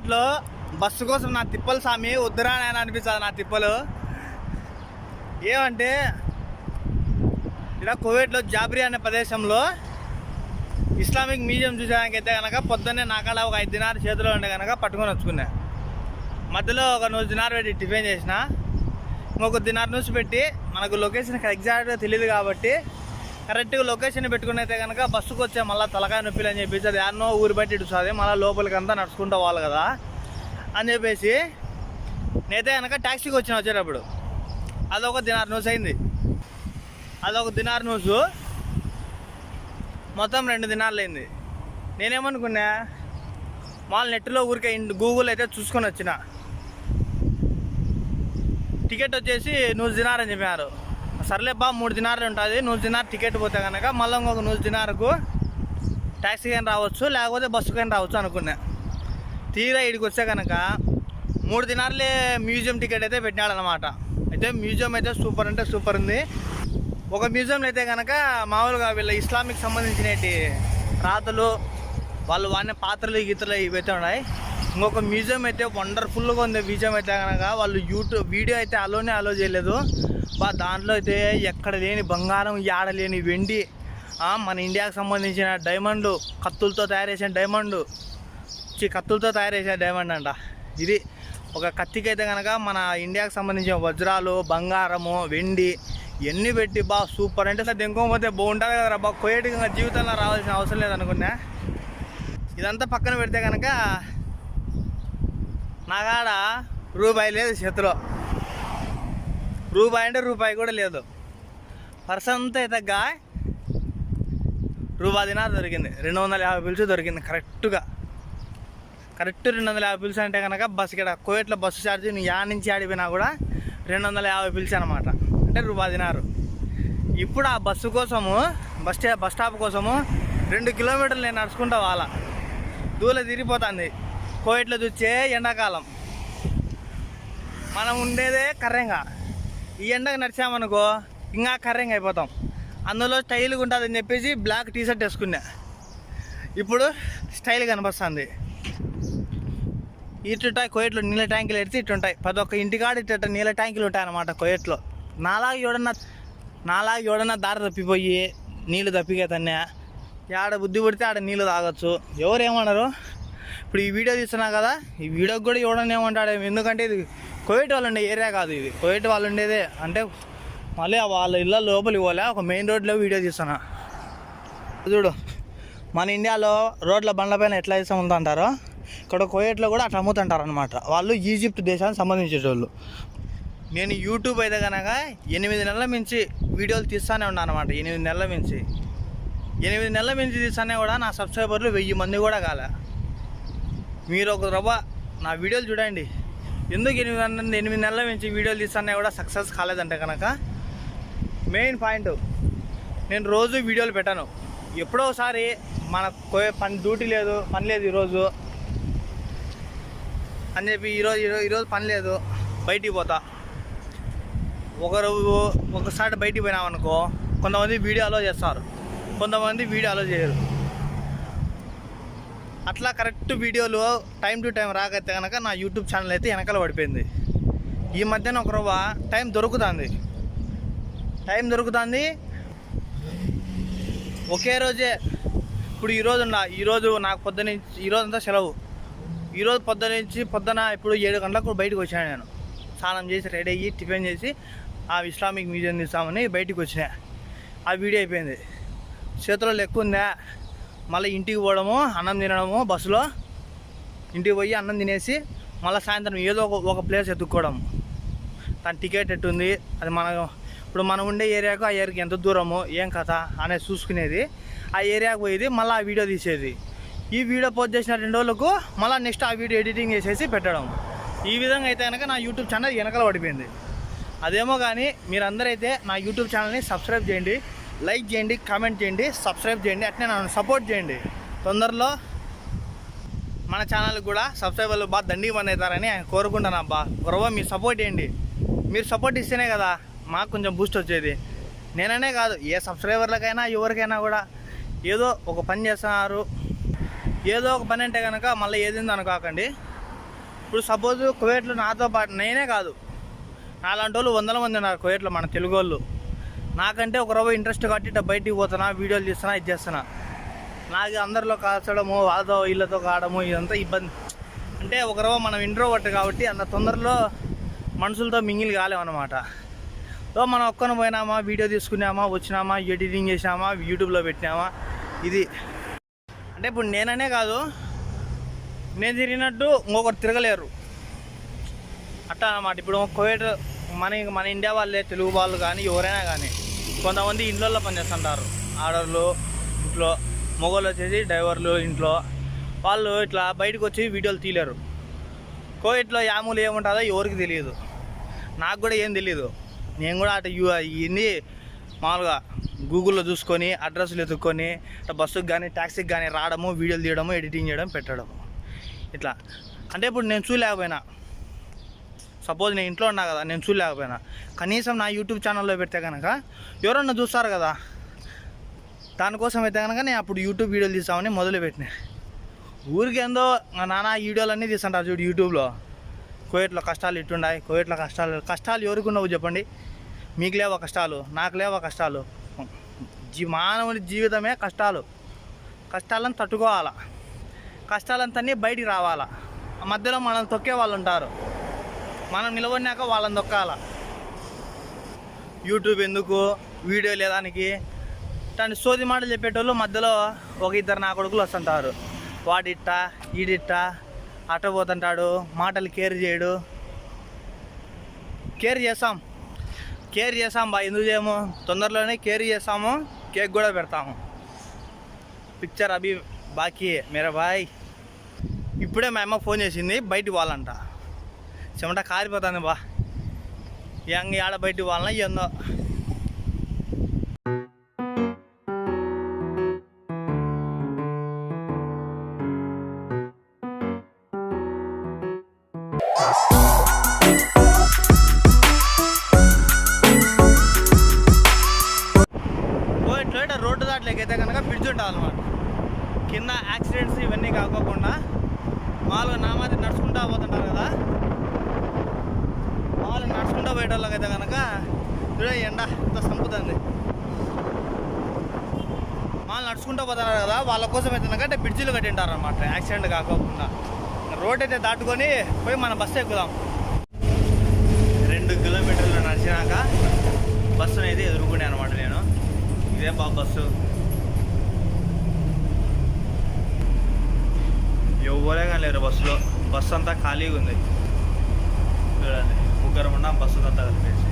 కువైట్లో బస్సు కోసం నా తిప్పలు స్వామి వద్దురా అనిపిస్తుంది నా తిప్పలు. ఏమంటే ఇక్కడ కోవిడ్లో జాబ్రి అనే ప్రదేశంలో ఇస్లామిక్ మ్యూజియం చూసేదానికి అయితే కనుక పొద్దున్నే నాకాడ ఒక ఐదు దినారు చేతిలో ఉండే కనుక పట్టుకొని వచ్చుకున్నా. మధ్యలో ఒక నూరు దినారు పెట్టి టిఫిన్ చేసిన ఇంకొక దినారు నూసి పెట్టి మనకు లొకేషన్ ఎగ్జాక్ట్గా తెలియదు కాబట్టి కరెక్ట్గా లొకేషన్ పెట్టుకుని అయితే కనుక బస్సుకు వచ్చే మళ్ళీ తలకాయ నొప్పిలు అని చెప్పేసి అది ఎన్నో ఊరు బట్టి ఇడుస్తుంది మళ్ళీ లోపలికి అంతా నడుచుకుంటూ పోవాలి కదా. అని చెప్పేసి నేనైతే కనుక ట్యాక్సీకి వచ్చిన వచ్చేటప్పుడు. అదొక దినార్ న్యూస్ అయింది. అదొక దినార్ న్యూస్. మొత్తం రెండు దినాలు అయింది. నేనేమనుకున్నా వాళ్ళ నెట్లో ఊరికే గూగుల్ అయితే చూసుకొని వచ్చిన. టికెట్ వచ్చేసి నూరు దినారని చెప్పినారు. చెప్పారు సర్లే బా మూడు దినారులు ఉంటుంది. నూరు దినారు టికెట్ పోతే కనుక మళ్ళీ ఇంకొక నూరు దినారుకు ట్యాక్సీ కానీ రావచ్చు లేకపోతే బస్సు కానీ రావచ్చు అనుకున్నా. తీరా ఇడికి వస్తే కనుక మూడు దినారులే మ్యూజియం టికెట్ అయితే పెట్టినాడనమాట అయితే మ్యూజియం అయితే సూపర్ అంటే సూపర్ ఉంది. ఒక మ్యూజియంలో అయితే కనుక మామూలుగా వీళ్ళ ఇస్లామిక్ సంబంధించినటి రాతలు వాళ్ళు వాడిన పాత్రలు గీతలు ఇవైతే ఉన్నాయి. ఇంకొక మ్యూజియం అయితే వండర్ఫుల్గా ఉంది. మ్యూజియం అయితే కనుక వాళ్ళు యూట్యూబ్ వీడియో అయితే అలోనే అలో చేయలేదు. బా దాంట్లో అయితే ఎక్కడ లేని బంగారం యాడ లేని వెండి మన ఇండియాకి సంబంధించిన డైమండ్ కత్తులతో తయారు చేసిన డైమండ్ చి కత్తులతో తయారు చేసిన డైమండ్ అంట. ఇది ఒక కత్తికి అయితే కనుక మన ఇండియాకి సంబంధించిన వజ్రాలు బంగారము వెండి ఇవన్నీ పెట్టి బా సూపర్ అంటే సార్ దెంకోకపోతే బాగుంటుంది కదా బా. కోయటికి జీవితంలో రావాల్సిన అవసరం లేదనుకున్నా. ఇదంతా పక్కన పెడితే కనుక నాగాడ రూపాయి లేదు చేతిలో రూపాయి అంటే రూపాయి కూడా లేదు. పర్స్ అంతా అయితే రూపాయి దొరికింది. రెండు వందల యాభై పిలుచు దొరికింది కరెక్ట్గా. కరెక్ట్ రెండు వందల యాభై పిలుచు అంటే కనుక బస్సు ఇక్కడ కోవిట్లో బస్సు ఛార్జ్ నువ్వు యా నుంచి ఆడిపోయినా కూడా రెండు వందల యాభై పిలుచు అనమాట అంటే రూపాయి దినారు. ఇప్పుడు ఆ బస్సు కోసము బస్ స్టా బస్ స్టాప్ కోసము రెండు కిలోమీటర్లు నేను నడుచుకుంటా వాళ్ళ. దూల తిరిగిపోతుంది. కోయిట్లో చూచే ఎండాకాలం. మనం ఉండేదే కర్రెంగా. ఈ ఎండకు నడిచామనుకో ఇంకా కర్రెంగా అయిపోతాం. అందులో స్టైల్గా ఉంటుందని చెప్పేసి బ్లాక్ టీ షర్ట్ వేసుకున్నా. ఇప్పుడు స్టైల్ కనిపిస్తుంది. ఇటుంటాయి కోయట్లో నీళ్ళ ట్యాంకులు ఎడితే ఇటుంటాయి. ప్రతి ఒక్క ఇంటికాడ ఇట్ట నీళ్ళ ట్యాంకులు ఉంటాయి అన్నమాట కోయట్లో. నాలాగా ఎవడన్నా నాలాగా ఎవడన్నా దారి తప్పిపోయి నీళ్ళు తప్పిగా తన్నా. ఆడ బుద్ధి పుడితే ఆడ నీళ్ళు తాగొచ్చు. ఎవరు ఏమన్నారు ఇప్పుడు ఈ వీడియో తీస్తున్నా కదా ఈ వీడియోకి కూడా ఎవడన్నా ఏమంటాడు ఎందుకంటే ఇది కోవిడ్ వాళ్ళు ఉండే ఏరియా కాదు ఇది. కోవిడ్ వాళ్ళు ఉండేదే అంటే మళ్ళీ వాళ్ళ ఇళ్ళ లోపలి పోలే ఒక మెయిన్ రోడ్లో వీడియో తీస్తున్నా. చూడు మన ఇండియాలో రోడ్ల బండ్లపైన ఎట్లా వేసా అంటారో ఇక్కడ కోయట్లో కూడా అట్లా అమ్ముతుంటారు అనమాట వాళ్ళు ఈజిప్ట్ దేశానికి సంబంధించేటోళ్ళు. నేను యూట్యూబ్ అయితే కనుక ఎనిమిది నెలల మించి వీడియోలు తీస్తానే ఉన్నాను అనమాట ఎనిమిది నెలల మించి. ఎనిమిది నెలల మించి తీస్తానే కూడా నా సబ్స్క్రైబర్లు వెయ్యి మంది కూడా కాలే. మీరు ఒక రవ్వ నా వీడియోలు చూడండి. ఎందుకు ఎనిమిది ఎనిమిది నెలల నుంచి వీడియోలు తీస్తానే కూడా సక్సెస్ కాలేదంటే కనుక. మెయిన్ పాయింట్ నేను రోజు వీడియోలు పెట్టాను. ఎప్పుడో ఒకసారి మన పని డ్యూటీ లేదు పని లేదు ఈరోజు. అని చెప్పి ఈరోజు ఈరోజు ఈరోజు పని లేదు బయటికి పోతా. ఒకరు ఒకసారి బయటికి పోయినామనుకో కొంతమంది వీడియో అలో చేస్తారు. కొంతమంది వీడియో అలో చేయరు. అట్లా కరెక్ట్ వీడియోలు టైం టు టైం రాకైతే కనుక నా యూట్యూబ్ ఛానల్ అయితే వెనకాల పడిపోయింది. ఈ మధ్యన ఒక రవ్వ టైం దొరుకుతుంది. టైం దొరుకుతుంది. ఒకే రోజే ఇప్పుడు ఈరోజు ఉన్నా ఈరోజు నాకు పొద్దున ఈరోజు అంతా సెలవు. ఈరోజు పొద్దున నుంచి పొద్దున ఇప్పుడు ఏడు గంటలకు బయటకు వచ్చాను నేను. స్నానం చేసి రెడీ అయ్యి టిఫిన్ చేసి ఆ ఇస్లామిక్ మ్యూజియం తీస్తామని బయటికి వచ్చినా. ఆ వీడియో అయిపోయింది. చేతిలో లెక్క ఉందా? మళ్ళీ ఇంటికి పోవడము అన్నం తినడము బస్సులో ఇంటికి పోయి అన్నం తినేసి మళ్ళీ సాయంత్రం ఏదో ఒక ఒక ప్లేస్ ఎత్తుక్కోవడం. దాని టికెట్ ఎట్టుంది అది మన ఇప్పుడు మనం ఉండే ఏరియాకు ఆ ఏరియాకి ఎంత దూరము ఏం కథ అనేది చూసుకునేది. ఆ ఏరియాకు పోయేది మళ్ళీ ఆ వీడియో తీసేది. ఈ వీడియో పోస్ట్ చేసిన రెండు రోజులకు మళ్ళీ నెక్స్ట్ ఆ వీడియో ఎడిటింగ్ చేసేసి పెట్టడం. ఈ విధంగా అయితే కనుక నా యూట్యూబ్ ఛానల్ వెనకాల పడిపోయింది. అదేమో కానీ మీరందరైతే నా యూట్యూబ్ ఛానల్ని సబ్స్క్రైబ్ చేయండి. లైక్ చేయండి కామెంట్ చేయండి సబ్స్క్రైబ్ చేయండి అట్నే నన్ను సపోర్ట్ చేయండి. తొందరలో మన ఛానల్ కూడా సబ్స్క్రైబర్లు బాగా దండి బంద్ అవుతారని కోరుకుంటాను అబ్బా. గురవ మీరు సపోర్ట్ చేయండి. మీరు సపోర్ట్ ఇస్తేనే కదా మాకు కొంచెం బూస్ట్ వచ్చేది. నేననే కాదు ఏ సబ్స్క్రైబర్లకైనా ఎవరికైనా కూడా ఏదో ఒక పని చేస్తున్నారు. ఏదో ఒక పని అంటే కనుక మళ్ళీ ఏదైంది అనుకోకండి. ఇప్పుడు సపోజ్ కువైట్లో నాతో పాటు నేనే కాదు. నాలాంటి వాళ్ళు వందల మంది ఉన్నారు కువైట్లో మన తెలుగు వాళ్ళు నాకంటే ఒక రవ్వ ఇంట్రెస్ట్ కాబట్టి ఇట్లా బయటికి పోతున్నా వీడియోలు తీస్తున్నా ఇది చేస్తున్నా. నాకు అందరిలో కాల్చడము వాళ్ళతో వీళ్ళతో కావడము ఇదంతా ఇబ్బంది. అంటే ఒక రవ్వ మనం ఇంట్రోవర్ట్ కాబట్టి అంత తొందరలో మనుషులతో మింగిల్ కాలేమన్నమాట. సో మనం ఒక్కన పోయినామా వీడియో తీసుకున్నామా వచ్చినామా ఎడిటింగ్ చేసినామా యూట్యూబ్లో పెట్టినామా ఇది. అంటే ఇప్పుడు నేననే కాదు నేను తిరిగినట్టు ఇంకొకరు తిరగలేరు. అట్లా అన్నమాట. ఇప్పుడు కోవిడ్ మన మన ఇండియా వాళ్ళే తెలుగు వాళ్ళు కానీ ఎవరైనా కానీ. కొంతమంది ఇంట్లో పనిచేస్తుంటారు. ఆర్డర్లు ఇంట్లో మొగోళ్ళు వచ్చేసి డ్రైవర్లు ఇంట్లో. వాళ్ళు ఇట్లా బయటకు వచ్చి వీడియోలు తీయలేరు. కోవిడ్లో యాములు ఏముంటుందో ఎవరికి తెలియదు. నాకు కూడా ఏం తెలియదు నేను కూడా అటు యూ ఇన్ని మామూలుగా గూగుల్లో చూసుకొని అడ్రస్లు ఎత్తుక్కొని బస్సుకి కానీ ట్యాక్సీకి కానీ రావడము వీడియోలు తీయడము ఎడిటింగ్ చేయడం పెట్టడము. ఇట్లా. అంటే ఇప్పుడు నేను చూడలేకపోయినా. సపోజ్ నేను ఇంట్లో ఉన్నా కదా నేను చూడలేకపోయినా. కనీసం నా యూట్యూబ్ ఛానల్లో పెడితే కనుక ఎవరన్నా చూస్తారు కదా దానికోసం అయితే కనుక నేను అప్పుడు యూట్యూబ్ వీడియోలు తీసామని మొదలుపెట్టిన. ఊరికేందో మా నాన్న వీడియోలు అన్నీ తీస్తుంటారు చూడు యూట్యూబ్లో. కోవిడ్లో కష్టాలు ఇట్టుండాయి కోవిడ్లో కష్టాలు కష్టాలు ఎవరికి ఉండవు చెప్పండి? మీకు లేవా కష్టాలు? నాకు లేవా కష్టాలు? జీ మానవుని జీవితమే కష్టాలు. కష్టాలను తట్టుకోవాలా? కష్టాలంతా బయటికి రావాలా? మధ్యలో మనల్ని తొక్కే వాళ్ళు ఉంటారు. మనం నిలబడినాక వాళ్ళని దొక్కాల. యూట్యూబ్ ఎందుకు? వీడియో లేదానికి? తను సోది మాటలు చెప్పేటోళ్ళు మధ్యలో ఒక ఇద్దరు నా కొడుకులు వస్తుంటారు. వాడిట్టా ఈడిట్టా అట్ట పోతుంటాడు మాటలు కేర్ చేయడు. కేర్ చేస్తాం. కేర్ చేస్తాం బా ఎందుకు చేయము? తొందరలోనే కేర్ చేస్తాము కేక్ కూడా పెడతాము. పిక్చర్ అభి బాకీ మేరా బాయ్. ఇప్పుడే మా అమ్మ ఫోన్ చేసింది బయటికి పోవాలంట. చెమట కారిపోతుంది బా. యంగ్ ఆడ బయటికి పోవాలన్నా ఏందో. రోడ్డు దాట్లోకి అయితే కనుక బ్రిడ్జ్ ఉండాలన్నమాట. కింద యాక్సిడెంట్స్ ఇవన్నీ కాకోకుండా మామూలుగా నా మాది నడుచుకుంటా పోతుంటారు కదా మామూలుగా నడుచుకుంటా అయితే కనుక చూడ ఎండ ఎంత సంపుతుంది. వాళ్ళు నడుచుకుంటూ పోతున్నారు కదా వాళ్ళ కోసం అయితే కనుక అంటే బ్రిడ్జిలు కట్టింటారు అనమాట యాక్సిడెంట్ కాకోకుండా రోడ్ అయితే దాటుకొని పోయి మన బస్సు ఎక్కుదాం. రెండు కిలోమీటర్లు నడిచినాక బస్సు అనేది ఎదుర్కొనే అనమాట నేను. ఇదే బాబు బస్సు. ఎవ్వరే కానీ లేరు బస్సులో. బస్సు అంతా ఖాళీగా ఉంది. చూడండి ముగ్గురు ఉన్నాం బస్సు అంతా కలిపేసి